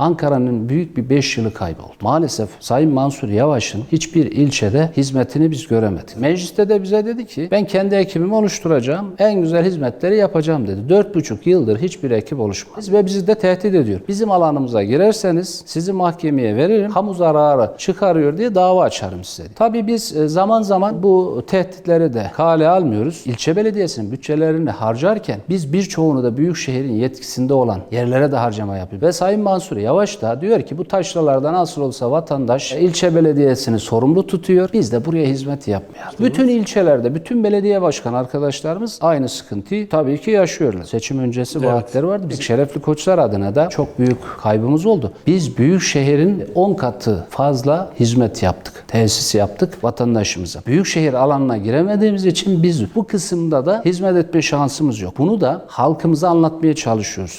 Ankara'nın büyük bir 5 yılı kayboldu. Maalesef Sayın Mansur Yavaş'ın hiçbir ilçede hizmetini biz göremedik. Mecliste de bize dedi ki ben kendi ekibimi oluşturacağım. En güzel hizmetleri yapacağım dedi. 4,5 yıldır hiçbir ekip oluşmaz. Ve bizi de tehdit ediyor. Bizim alanımıza girerseniz sizi mahkemeye veririm. Kamu zararı çıkarıyor diye dava açarım size. Tabii biz e, zaman zaman bu tehditleri de kale almıyoruz. İlçe belediyesinin bütçelerini harcarken biz birçoğunu da büyük şehrin yetkisinde olan yerlere de harcama yapıyoruz. Ve Sayın Mansur Yavaş da diyor ki bu taşralarda nasıl olsa vatandaş ilçe belediyesini sorumlu tutuyor. Biz de buraya hizmet yapmayalım. Bütün ilçelerde, bütün belediye başkan arkadaşlarımız aynı sıkıntıyı tabii ki yaşıyorlar. Seçim öncesi vaatleri vardı. Biz şerefli koçlar adına da çok büyük kaybımız oldu. Biz büyük şehrin 10 katı fazla hizmet yaptık. Tesis yaptık vatandaşımıza. Büyükşehir alanına giremediğimiz için biz bu kısımda da hizmet etme şansımız yok. Bunu da halkımıza anlatmaya çalışıyoruz.